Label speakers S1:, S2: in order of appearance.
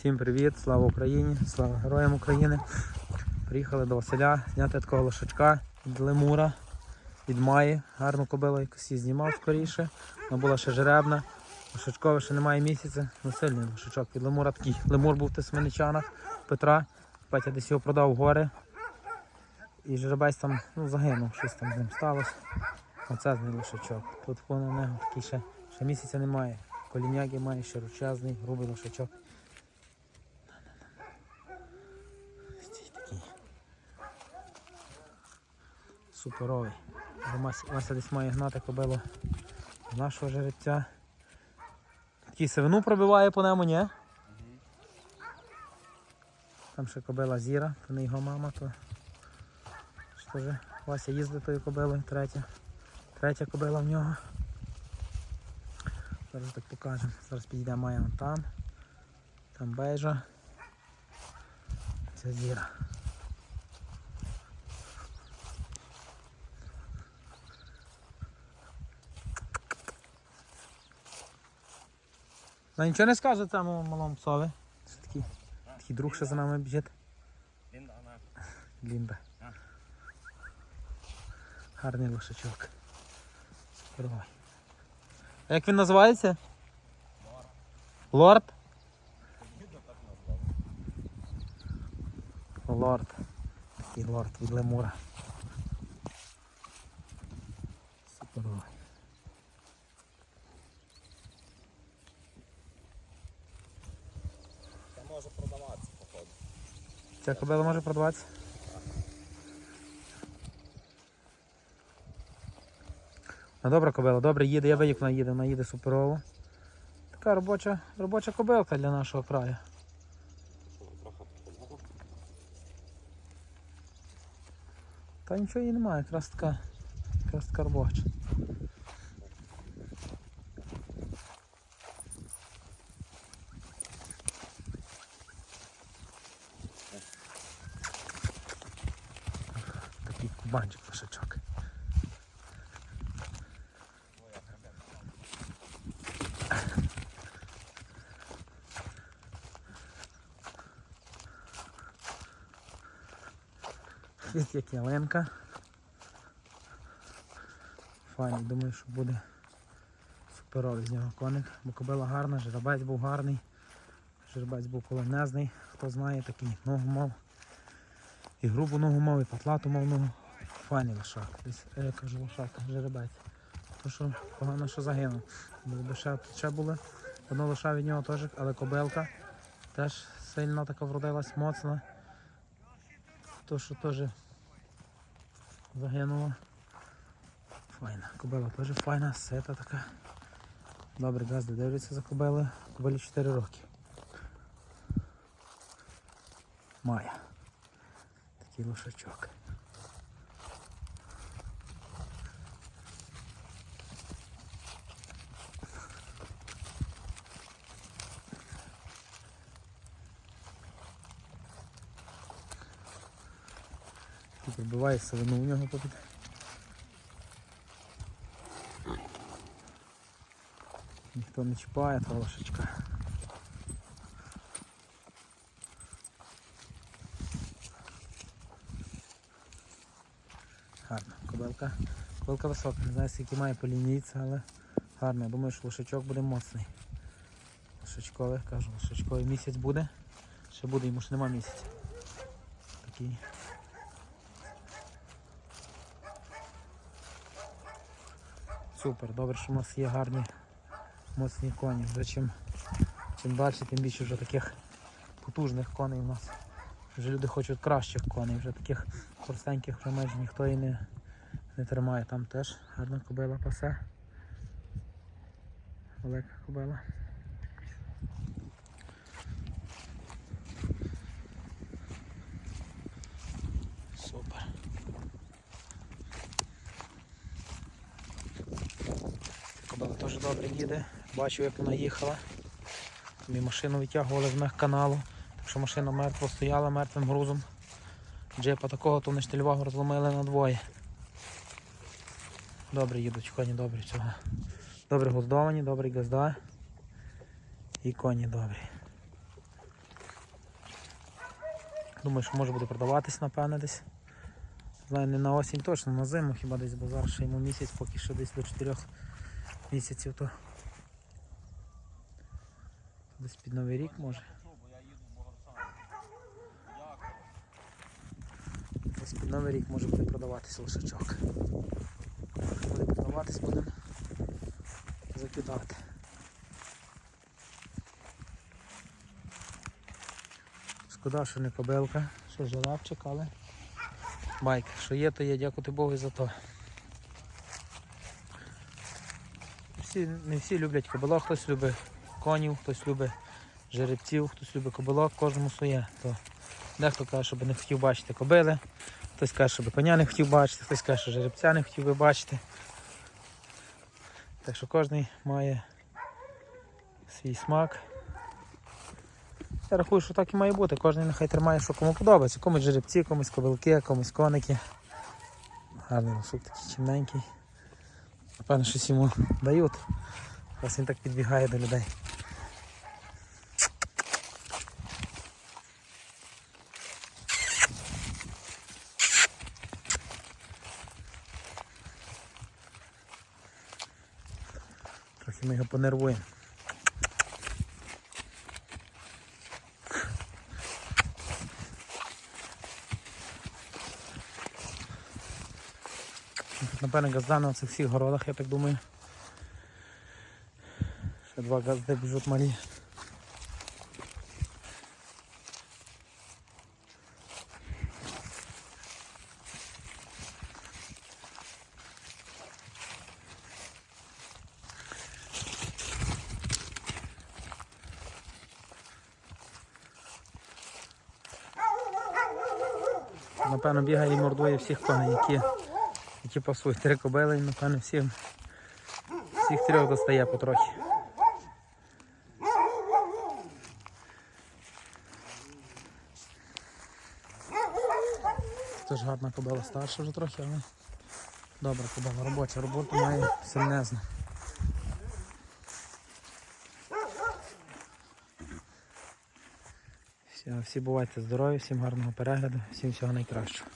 S1: Всім привіт, слава Україні, слава героям України. Приїхали до Василя зняти такого лошачка від лемура, від Маї. Гарну кобилу якось її знімав скоріше. Вона була ще жеребна. Лошачкове ще немає місяця. Ну сильний лошачок від лемура такий. Лемур був в Тисменичанах Петра. Петя десь його продав в гори. І жеребець там ну, загинув, щось там з ним сталося. Оце з лошачок. Тут воно такий ще, ще місяця немає. Коліняки має ще ручезний, грубий лошачок. Суперовий. Вася десь має гнати кобилу з нашого жеребця. Такий сивину пробиває по ньому, ні? Там ще кобила Зіра, то не його мама, то що ж, Вася їздить тою кобилою, третя. Третя кобила в нього. Зараз так покажемо. Зараз підійде Майя там. Там бейжа. Це зіра. Ну нічого не скаже цьому малому псові. Це такий, такий друг ще за нами біжить.
S2: Лінда, вона
S1: Лінда. Гарний лошачок. Суперовий. А Як він називається? Лорд? Лорд. Такий лорд від лемура. Суперовий.
S2: Це може продаватися, походу.
S1: Ця кобила може продаватися? Ну добра кобила, добре їде, я як вона їде, вона їде суперово. Така робоча, робоча кобилка для нашого краю. Та нічого їй немає, якраз така, якраз така робоча. Такий кубанчик лошачок. Як ялинка. Файний, думаю, що буде суперовий з нього коник, бо кобила гарна, жеребець був гарний. Жеребець був полонезний, хто знає, такий ногу мав. І грубу ногу мав, і патлату мав ногу. Файний лошак. Десь, е, я кажу лошак, жеребець. То що погано, що загинув. Бо ще, ще були. Одно лоша від нього теж, але кобилка теж сильно така вродилась, моцна. То, що теж загинула. Файна. Кобила теж файна, сета така. Добре, газди дивляться за кобилою. Кобилі 4 роки. Має. Такий лошачок. Тут пробиває сивину у нього попід. Ніхто не чіпає того лошачка. Гарна кобилка. Кобилка висока, не знаю скільки має по лінійці, але гарна. Я думаю, що лошачок буде моцний. Лошачковий, кажу, лошачковий місяць буде. Ще буде, йому ще нема місяця. Такий. Супер, добре, що у нас є гарні моцні коні. Вже чим, чим далі, тим більше вже таких потужних коней у нас. Вже люди хочуть кращих коней, вже таких простеньких вже майже ніхто і не, не тримає. Там теж гарна кобила пасе. Велика кобила. Супер. Кобила теж добре їде. Бачу, як вона їхала. Ми машину витягували з мех каналу. Так що машина мертво стояла мертвим грузом. Джепа такого, то штильвагу розломили на двоє. Добре їдуть коні, добрі цього. Добре годовані, добрі газда. І коні добрі. Думаю, що може буде продаватись, напевне, десь. Знаю, не на осінь точно, на зиму хіба десь, бо зараз ще йому місяць, поки що десь до 4 місяців, то десь під Новий рік може. Десь під Новий рік може буде продаватись лошачок. Буде продаватись, будемо закидати. Шкода, що не кобилка, що жеребчик, але майк, що є, то є, дякувати Богу за то. Всі, не всі люблять кобилок, хтось любить конів, хтось любить жеребців, хтось любить кобилок, кожному своє. То дехто каже, щоб не хотів бачити кобили, хтось каже, щоб коня не хотів бачити, хтось каже, що жеребця не хотів би бачити. Так що кожен має свій смак. Я рахую, що так і має бути. Кожен нехай тримає, що кому подобається. Комусь жеребці, комусь кобилки, комусь коники. Гарний носок такий чимненький. Напевно, щось йому дають. Раз він так підбігає до людей. Трохи ми його понервуємо. Напевно, газда на цих всіх городах, я так думаю. Ще два газди біжуть малі. Напевно, бігає і мордує всіх коней, які які пасують три кобили, і напевно всім, всіх трьох достає потрохи. Теж гарна кобила старша вже трохи, але добра кобила, робоча роботу має сильнезну. Все, всі бувайте здорові, всім гарного перегляду, всім всього найкращого.